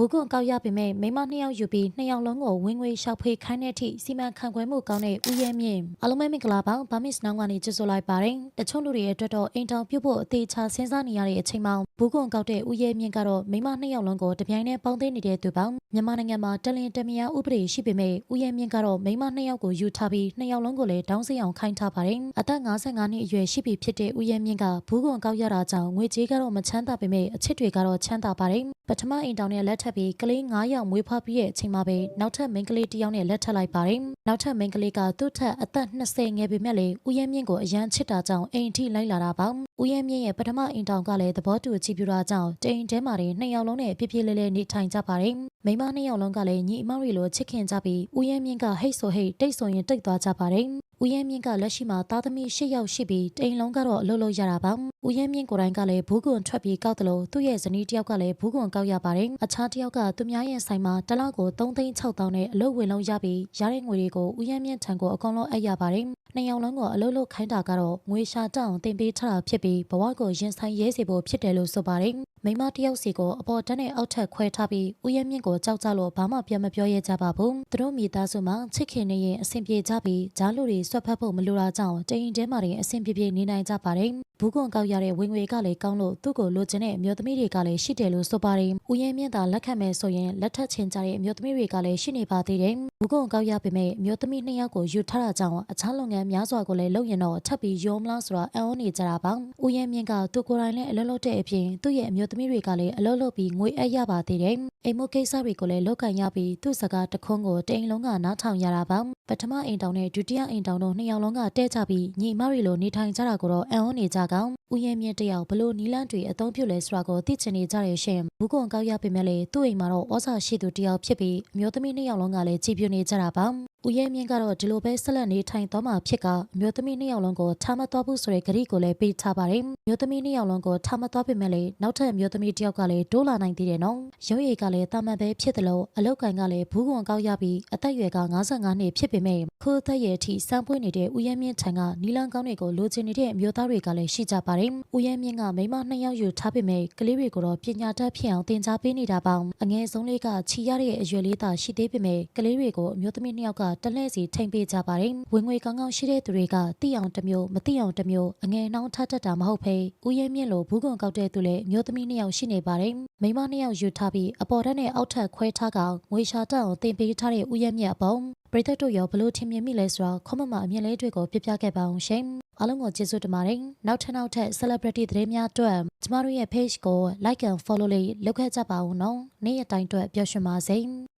ဘူးကွန်ကောက်ရပေမဲ့မိန်းမနှစ်ယောက်ယူပြီးနှစ်ယောက်လုံးကိုဝင်းငွေရှောက်ဖေးခိုင်းတဲ့အထိစီမံခန့်ခွဲမှုကောင်းတဲ့ဦးရဲမြင့်အားလုံးပဲမင်္ဂလာပါဘာမစ်နောင်ကနေကြိုဆိုလိုက်ပါတယ်တချို့လူတွေရဲ့အတွက်တော့အိမ်တောင်ပြုတ်ဖို့အသေးချာစဉ်းစားနေရတဲ့အချိန်မှာဘူးကွန်ကောက်တဲ့ဦးရဲမြင့်ကတော့မိန်းမနှစ်ယောက်လုံးကိုတပြိုင်တည်းပေါင်းသိနေတဲ့သူပေါ့မြန်မာနိုင်ငံမှာတလင်တမယာဥပဒေရှိပေမဲ့ဦးရဲမြင့်ကတော့မိန်းမနှစ်ယောက်ကိုယူထားပြီးနှစ်ယောက်လုံးကိုလည်းတောင်းစအောင်ခိုင်းထားပါတယ်အသက်55နှစ်အရွယ်ရှိပြီဖြစ်တဲ့ဦးရဲမြင့်ကဘူးကွန်ကောက်ရတာကြောင့်ငွေကြေးကတော့မချမ်းသာပေမဲ့အချစ်တွေကတော့ချမ်းသာပါတယ်ပထမအိမ်တောင်နဲ့လက်ထပ်ပြီးကလေး9ယောက်မွေးဖွားပြီးတဲ့အချိန်မှာပဲနောက်ထပ်မိန်းကလေးတစ်ယောက်နဲ့လက်ထပ်လိုက်ပါတယ်နောက်ထပ်မိန်းကလေးကသူ့ထက်အသက်20ငယ်ပေမဲ့လေဦးရဲမြင့်ကိုအရန်ချစ်တာကြောင့်အိမ်ထိလိုက်လာတာပါဦးရဲမြင့်ရဲ့ပထမအိမ်တောင်ကလည်းသဘောတူကြည့်ပြတာကြောင့်တိမ်ထဲမှာနေနှစ်ယောက်လုံးနဲ့ပြည့်ပြည့်လဲလဲနေထိုင်ကြပါတယ်မိန်းမနှစ်ယောက်လုံးကလည်းညီအမတွေလိုချစ်ခင်ကြပြီးဦးရဲမြင့်ကဟိတ်ဆိုဟိတ်တိတ်ဆိုရင်တိတ်သွားကြပါတယ်ဦးရဲမြင့်ကလက်ရှိမှာသားသမီး၈ယောက်ရှိပြီးတိမ်လုံးကတော့အလုပ်လုပ်ရတာပါဦးရဲမြင့်ကိုယ်တိုင်ကလည်းဘူးကွန်ထွက်ပြီးကောက်တယ်လို့သူ့ရဲ့ဇနီးတစ်ယောက်ကလည်းဘူးကွန်ကောက်ရပါတယ်အခြားတစ်ယောက်ကသူများရဲ့ဆိုင်မှာတစ်လောက်ကို3သိန်း6တောင်းနဲ့အလုပ်ဝင်လုံးရပြီးရတဲ့ငွေတွေကိုဦးရဲမြင့်ထံကိုအကုန်လုံးအပ်ရပါတယ်နှစ်ယောက်လုံးကိုအလုပ်လုပ်ခိုင်းတာကတော့ငွေရှာတောင်းတင်ပေးထားတာဖြစ်ပြီးဘဝကိုရင်ဆိုင်ရဲစေဖို့ဖြစ်တယ်လို့ဆိုပါတယ်မိမတယောက်စီကိုအပေါ်တက်နဲ့အောက်ထပ်ခွဲထားပြီးဦးရဲမြင့်ကိုကြောက်ကြလို့ဘာမှပြန်မပြောရဲကြပါဘူးသူတို့မိသားစုမှာချစ်ခင်နေရင်အဆင်ပြေကြပြီးဂျားလူတွေဆွတ်ဖက်ဖို့မလိုတာကြောင့်တိမ်တဲမှာတင်အဆင်ပြေပြေနေနိုင်ကြပါတယ် ဘူးကွန်ကောက်ရတဲ့ဝင်ငွေကလည်းကောင်းလို့သူ့ကိုလိုချင်တဲ့အမျိုးသမီးတွေကလည်းရှိတယ်လို့ဆိုပါတယ်ဦးရဲမြင့်သာလက်ခံမယ်ဆိုရင်လက်ထပ်ချင်ကြတဲ့အမျိုးသမီးတွေကလည်းရှိနေပါသေးတယ်ဘူးကွန်ကောက်ရပေမဲ့အမျိုးသမီးနှစ်ယောက်ကိုယူထားတာကြောင့်အခြားလုပ်ငန်းများစွာကိုလည်းလုပ်ရင်တော့ထပ်ပြီးရောမလားဆိုတာအံ့ဩနေကြတာပါဦးရဲမြင့်ကသူကိုယ်တိုင်လည်းအလုပ်လုပ်တဲ့အပြင်သူ့ရဲ့အမျိုးသမီးတွေကလည်းအလုပ်လုပ်ပြီးငွေအပ်ရပါသေးတယ်အိမ်မကိစ္စတွေကိုလည်းလုပ်ကင်ရပြီးသူ့စကားတခွန်းကိုတိမ်လုံးကနားထောင်ရတာပါပထမအိမ်တောင်နဲ့ဒုတိယအိမ်တောင်တို့နှစ်ယောက်လုံးကတဲကြပြီးညီမတွေလိုနေထိုင်ကြတာကိုတော့အံ့ဩနေကြကောင်ဦးရဲမြင့်တယောက်ဘလို့နီလန်းတွေအသုံးပြုလဲဆိုတာကိုသိချင်နေကြရရှင်ဘူးကွန်ကောက်ရပေမဲ့လေသူ့အိမ်မှာတော့ဩစာရှိသူတယောက်ဖြစ်ပြီးအမျိုးသမီးနှစ်ယောက်လုံးကလည်းကြည်ပြနေကြတာပါဦးရဲမြင့်ကတော့ဒီလိုပဲဆက်လက်နေထိုင်သွားမှာဖြစ်ကအမျိုးသမီးနှစ်ယောက်လုံးကိုထားမသွားဘူးဆိုတဲ့ဂရီကိုလည်းပေးထားပါတယ်။မျိုးသမီးနှစ်ယောက်လုံးကိုထားမသွားပေမဲ့လည်းနောက်ထပ်မျိုးသမီးတစ်ယောက်ကလည်းတိုးလာနိုင်သေးတယ်နော်။ရုပ်ရည်ကလည်းတာမန်ပဲဖြစ်တယ်လို့အလောက်ကန်ကလည်းဘူးကွန်ကောက်ရပြီးအသက်အရွယ်က55နှစ်ဖြစ်ပေမဲ့ခိုးသက်ရဲ့အထိစံပွင့်နေတဲ့ဦးရဲမြင့်ထံကနီလန်ကောင်းတွေကိုလိုချင်နေတဲ့အမျိုးသားတွေကလည်းရှိကြပါတယ်။ဦးရဲမြင့်ကမိမနှစ်ယောက်ယူထားပေမဲ့ကလေးတွေကိုတော့ပညာတတ်ဖြစ်အောင်သင်ကြားပေးနေတာပေါ့။အငယ်ဆုံးလေးကချီရတဲ့အရွယ်လေးသာရှိသေးပေမဲ့ကလေးတွေကိုအမျိုးသမီးနှစ်ယောက်ကတလဲစီထိမ့်ပေးကြပါတယ်။ဝင်ငွေကောင်းကောင်းရှိတဲ့သူတွေကတိအောင်တစ်မျိုးမတိအောင်တစ်မျိုးအငယ်နှောင်းထားတတ်တာမဟုတ်ဘဲဦးရဲမြင့်လိုဘူးကွန်ကောက်တဲ့သူလည်းအမျိုးသမီးနှစ်ယောက်ရှိနေပါတယ်။မိန်းမနှစ်ယောက်ယူထားပြီးအပေါ်ထက်နဲ့အောက်ထပ်ခွဲထားကောင်ငွေရှာတက်အောင်တင်ပေးထားတဲ့ဦးရဲမြင့်အပေါ် ပရိသတ်တို့ရောဘလို့ထင်မြင်မိလဲဆိုတော့ comment မှာအမြင်လေးတွေကိုပြပြခဲ့ပါအောင်ရှင်။အားလုံးကိုကျေးဇူးတင်ပါတယ်။နောက်ထပ်နောက်ထပ် celebrity သတင်းများအတွက်ကျမတို့ရဲ့ page ကို like and follow လေးလုပ်ခဲ့ကြပါဦးနော်။နေ့ရက်တိုင်းအတွက်ပျော်ရွှင်ပါစေ။